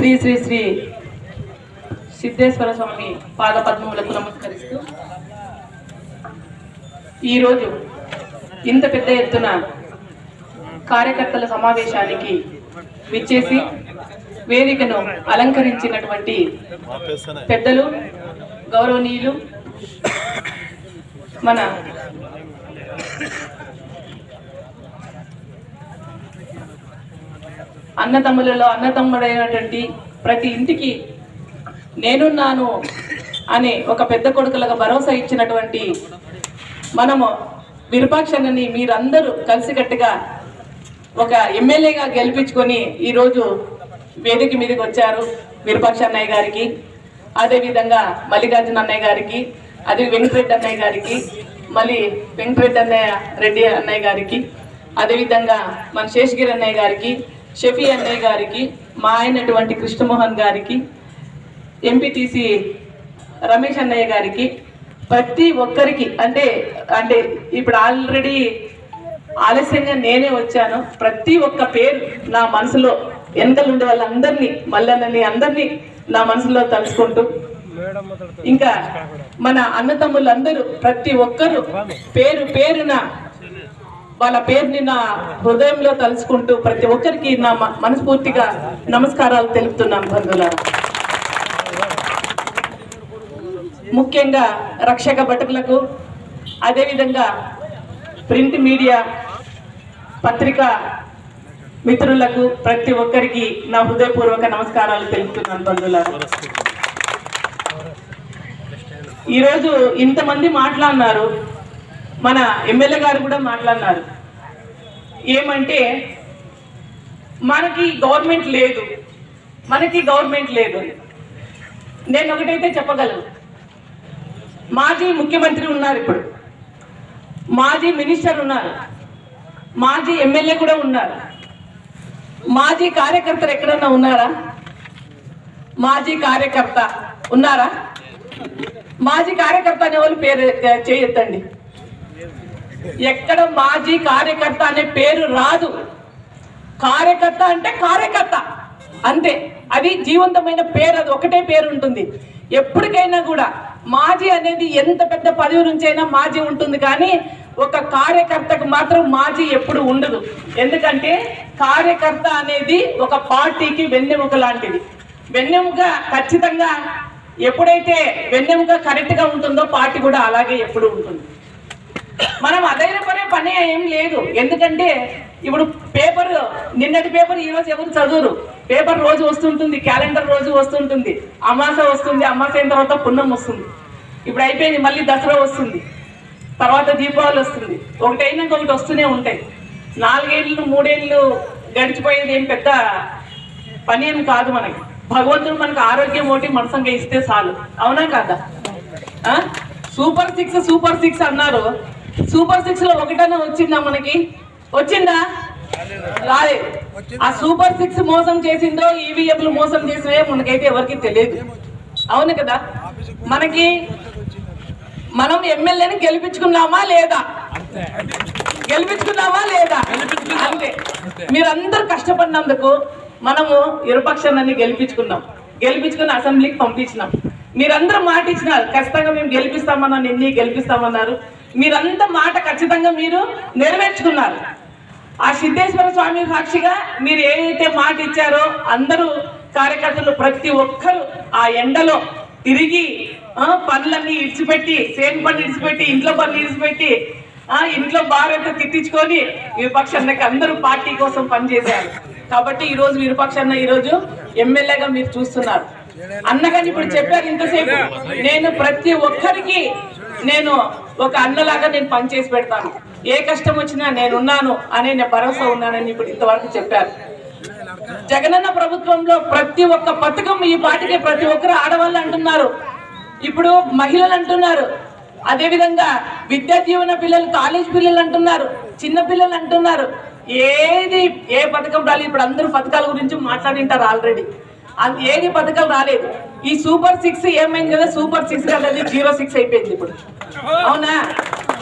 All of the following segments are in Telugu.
శ్రీ శ్రీ శ్రీ సిద్ధేశ్వర స్వామి పాద పద్మములకు నమస్కరిస్తూ ఈరోజు ఇంత పెద్ద ఎత్తున కార్యకర్తల సమావేశానికి విచ్చేసి వేదికను అలంకరించినటువంటి పెద్దలు గౌరవనీయులు మన అన్నతమ్ములలో అన్నతమ్ముడైనటువంటి ప్రతి ఇంటికి నేనున్నాను అనే ఒక పెద్ద కొడుకులకు భరోసా ఇచ్చినటువంటి మనము విరూపాక్షణని మీరందరూ కలిసికట్టుగా ఒక ఎమ్మెల్యేగా గెలిపించుకొని ఈరోజు వేదిక మీదకి వచ్చారు విరూపాక్ష అన్నయ్య గారికి అదేవిధంగా మల్లికార్జున అన్నయ్య గారికి అదే వెంకటరెడ్డి అన్నయ్య గారికి మళ్ళీ వెంకటరెడ్డి అన్నయ్య రెడ్డి అన్నయ్య గారికి అదేవిధంగా మన శేషగిరి అన్నయ్య గారికి షఫీ అన్నయ్య గారికి మా ఆయనటువంటి కృష్ణమోహన్ గారికి ఎంపీటీసీ రమేష్ అన్నయ్య గారికి ప్రతి ఒక్కరికి అంటే అంటే ఇప్పుడు ఆల్రెడీ ఆలస్యంగా నేనే వచ్చాను. ప్రతి ఒక్క పేరు నా మనసులో వెనకలు ఉండే వాళ్ళందరినీ మల్లన్నని అందరినీ నా మనసులో తలుచుకుంటూ ఇంకా మన అన్నతమ్ములందరూ ప్రతి ఒక్కరు పేరు పేరున వాళ్ళ పేరుని నా హృదయంలో తలుచుకుంటూ ప్రతి ఒక్కరికి నా మనస్ఫూర్తిగా నమస్కారాలు తెలుపుతున్నాను బంధువులారా. ముఖ్యంగా రక్షక భటులకు అదేవిధంగా ప్రింట్ మీడియా పత్రికా మిత్రులకు ప్రతి ఒక్కరికి నా హృదయపూర్వక నమస్కారాలు తెలుపుతున్నాను బంధువులారా. ఈరోజు ఇంతమంది మాట్లాడినారు. మన ఎమ్మెల్యే గారు కూడా మాట్లాడినారు. ఏమంటే మనకి గవర్నమెంట్ లేదు. మనకి గవర్నమెంట్ లేదు. నేను ఒకటైతే చెప్పగలను. మాజీ ముఖ్యమంత్రి ఉన్నారు ఇప్పుడు. మాజీ మినిస్టర్ ఉన్నారు. మాజీ ఎమ్మెల్యే కూడా ఉన్నారు. మాజీ కార్యకర్తలు ఎక్కడన్నా ఉన్నారా? మాజీ కార్యకర్త ఉన్నారా? మాజీ కార్యకర్త అనే వాళ్ళు పేరు చేయొద్దండి. ఎక్కడ మాజీ కార్యకర్త అనే పేరు రాదు. కార్యకర్త అంటే కార్యకర్త. అంతే. అది జీవంతమైన పేరు అది ఒకటే పేరు ఉంటుంది. ఎప్పటికైనా కూడా మాజీ అనేది ఎంత పెద్ద పదవి నుంచి అయినా మాజీ ఉంటుంది కానీ ఒక కార్యకర్తకు మాత్రం మాజీ ఎప్పుడు ఉండదు. ఎందుకంటే కార్యకర్త అనేది ఒక పార్టీకి వెన్నెముక లాంటిది. వెన్నెముక ఖచ్చితంగా ఎప్పుడైతే వెన్నెముక కరెక్ట్గా ఉంటుందో పార్టీ కూడా అలాగే ఎప్పుడు ఉంటుంది. మనం అధైర్యపడే పని ఏం లేదు. ఎందుకంటే ఇప్పుడు పేపర్ నిన్నటి పేపర్ ఈ రోజు ఎవరు చదువురు? పేపర్ రోజు వస్తుంటుంది క్యాలెండర్ రోజు వస్తుంటుంది అమాస వస్తుంది అమాస అయిన తర్వాత పున్నం వస్తుంది. ఇప్పుడు అయిపోయింది మళ్ళీ దసరా వస్తుంది తర్వాత దీపావళి వస్తుంది. ఒకటైనా ఒకటి వస్తూనే ఉంటాయి. నాలుగేళ్ళు మూడేళ్ళు గడిచిపోయేది ఏం పెద్ద పని ఏం కాదు మనకి. భగవంతుడు మనకు ఆరోగ్యం ఒకటి మనసంగా ఇస్తే చాలు. అవునా కాదా? సూపర్ సిక్స్ సూపర్ సిక్స్ అన్నారు. సూపర్ సిక్స్లో ఒకటన్నా వచ్చిందా మనకి? వచ్చిందా? రాలేదు ఆ సూపర్ సిక్స్ మోసం చేసిందో ఈవీఎంలు మోసం చేసినవే మనకైతే ఎవరికి తెలియదు. అవును కదా? మనకి మనం ఎమ్మెల్యేని గెలిపించుకున్నామా లేదా? గెలిపించుకున్నామా లేదా? అంతే. మీరందరూ కష్టపడినందుకు మనము ఇరుపక్షాన్ని గెలిపించుకున్నాం. గెలిపించుకుని అసెంబ్లీకి పంపించినాం. మీరందరూ మాట ఇచ్చినారు. ఖచ్చితంగా మేము గెలిపిస్తామన్నా నిన్ని గెలిపిస్తామన్నారు. మీరంతా మాట ఖచ్చితంగా మీరు నెరవేర్చుకున్నారు. ఆ సిద్ధేశ్వర స్వామి సాక్షిగా మీరు ఏదైతే మాట ఇచ్చారో అందరూ కార్యకర్తలు ప్రతి ఒక్కరు ఆ ఎండలో తిరిగి పనులన్నీ ఇడిచిపెట్టి సేన్ పనులు ఇడిచిపెట్టి ఇంట్లో పనులు ఇడిచిపెట్టి ఆ, ఇంట్లో భార్యతో తిట్టించుకొని విపక్షానికి అందరూ పార్టీ కోసం పనిచేశారు. కాబట్టి ఈరోజు రోజు విరూపాక్షన్న ఈ రోజు ఎమ్మెల్యేగా మీరు చూస్తున్నారు. అన్నగాని ఇప్పుడు చెప్పారు ఇంతసేపు. నేను ప్రతి ఒక్కరికి నేను ఒక అన్నలాగా నేను పనిచేసి పెడతాను. ఏ కష్టం వచ్చినా నేనున్నాను అనే నేను భరోసా ఉన్నానని ఇప్పుడు ఇంతవరకు చెప్పారు. జగనన్న ప్రభుత్వంలో ప్రతి ఒక్క పథకం ఈ పాటికి ప్రతి ఒక్కరు ఆడవాళ్ళు అంటున్నారు. ఇప్పుడు మహిళలు అంటున్నారు. అదేవిధంగా విద్యా జీవన పిల్లలు కాలేజ్ పిల్లలు అంటున్నారు. చిన్న పిల్లలు అంటున్నారు. ఏది ఏ పథకం రాలి ఇప్పుడు అందరూ పథకాల గురించి మాట్లాడింటారు ఆల్రెడీ. అన్- ఏది పథకాలు రాలేదు. ఈ సూపర్ సిక్స్ ఏమైంది కదా? సూపర్ సిక్స్ కదా జీరో సిక్స్ అయిపోయింది ఇప్పుడు. అవునా?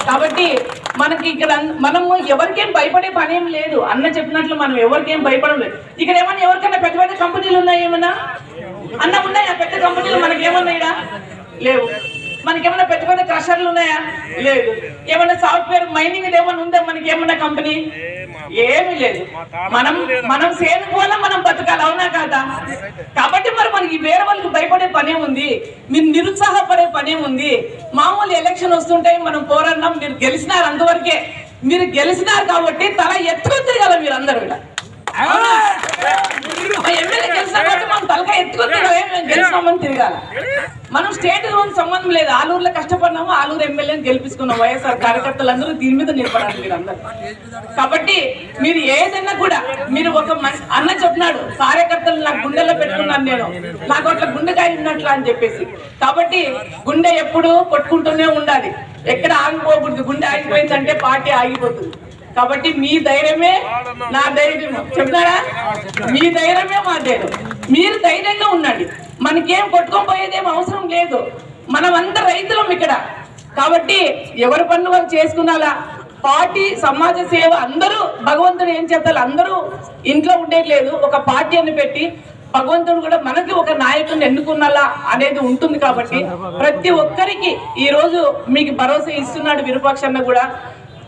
కాబట్టి మనకి ఇక్కడ మనము ఎవరికేం భయపడే పని ఏం లేదు. అన్న చెప్పినట్లు మనం ఎవరికేం భయపడం లేదు. ఇక్కడ ఏమన్నా ఎవరికైనా పెద్ద పెద్ద కంపెనీలు ఉన్నాయి ఏమన్నా? అన్న ఉన్నాయా? పెద్ద కంపెనీలు మనకి ఏమన్నాయిడా లేవు. మనకేమన్నా పెద్ద పెద్ద క్రషర్లు ఉన్నాయా? లేదు. ఏమన్నా సాఫ్ట్వేర్ మైనింగ్ ఏమన్నా ఉందా? మనకి ఏమన్నా కంపెనీ? ఏమీ లేదు. మనం మనం సేను పోలా మనం బతకాలి? అవునా కాదా? కాబట్టి మరి మనకి వేరే వాళ్ళకి భయపడే పనే ఉంది. మీరు నిరుత్సాహపడే పనే ఉంది. మామూలు ఎలక్షన్ వస్తుంటాయి మనం పోరాడినాం మీరు గెలిచినారు అంతవరకే. మీరు గెలిచినారు కాబట్టి తల ఎత్తుకొని తిరగాల మీరు అందరూ? మా ఎమ్మెల్యే గెలిచిన కాబట్టి మనం తలకాయ ఎత్తుకొని మేము గెలిచినామని తిరగాలి. మనం స్టేట్లోని సంబంధం లేదు. ఆలూరులో కష్టపడినాము ఆలూరు ఎమ్మెల్యేని గెలిపించుకున్నాం వైఎస్ఆర్ కార్యకర్తలందరూ దీని మీద నిలబడాలి మీరు అందరూ కాబట్టి మీరు ఏదైనా కూడా మీరు ఒక అన్న చెప్పినాడు కార్యకర్తలు నాకు గుండెలో పెట్టుకున్నాను నేను నాకు అట్లా గుండెకాయ ఉన్నట్లు అని చెప్పేసి. కాబట్టి గుండె ఎప్పుడు కొట్టుకుంటూనే ఉండాలి. ఎక్కడ ఆగిపోకూడదు. గుండె ఆగిపోయిందంటే పార్టీ ఆగిపోతుంది. కాబట్టి మీ ధైర్యమే నా ధైర్యం చెప్తారా మీ ధైర్యమే మా ధైర్యం. మీరు ధైర్యంగా ఉండండి. మనకేం కొట్టుకొని పోయేదేం అవసరం లేదు. మనం అందరు రైతులం ఇక్కడ. కాబట్టి ఎవరి పనులు వాళ్ళు చేసుకున్నాలా? పార్టీ సమాజ సేవ అందరూ భగవంతుడు ఏం చెప్తారు అందరూ ఇంట్లో ఉండేది లేదు. ఒక పార్టీ అని పెట్టి భగవంతుడు కూడా మనకి ఒక నాయకుడిని ఎన్నుకున్నలా అనేది ఉంటుంది కాబట్టి ప్రతి ఒక్కరికి ఈరోజు మీకు భరోసా ఇస్తున్నాడు విరూపాక్షన్న కూడా.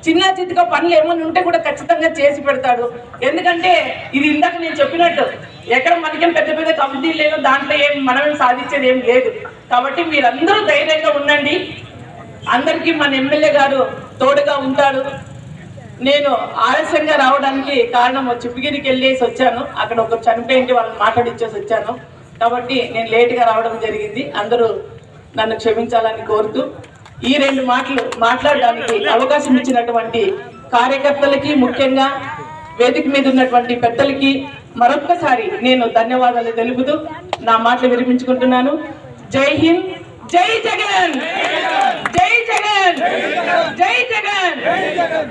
చిన్న చిత్తుగా పనులు ఏమైనా ఉంటే కూడా ఖచ్చితంగా చేసి పెడతాడు. ఎందుకంటే ఇది ఇందాక నేను చెప్పినట్టు ఎక్కడ మనకేం పెద్ద పెద్ద కమిటీ లేదు దాంట్లో ఏం మనమేం సాధించేది ఏం లేదు. కాబట్టి మీరందరూ ధైర్యంగా ఉండండి. అందరికీ మన ఎమ్మెల్యే గారు తోడుగా ఉంటాడు. నేను ఆలస్యంగా రావడానికి కారణం చిప్పగిరికి వెళ్ళేసి వచ్చాను. అక్కడ ఒక చనిపోయింటి వాళ్ళని మాట్లాడిచ్చేసి వచ్చాను. కాబట్టి నేను లేటుగా రావడం జరిగింది. అందరూ నన్ను క్షమించాలని కోరుతూ ఈ రెండు మాటలు మాట్లాడడానికి అవకాశం ఇచ్చినటువంటి కార్యకర్తలకి ముఖ్యంగా వేదిక మీద ఉన్నటువంటి పెద్దలకి మరొక్కసారి నేను ధన్యవాదాలు తెలుపుతూ నా మాటలు వినిపించుకుంటున్నాను. జై హింద్ జై జగన్! జై జగన్! జై జగన్!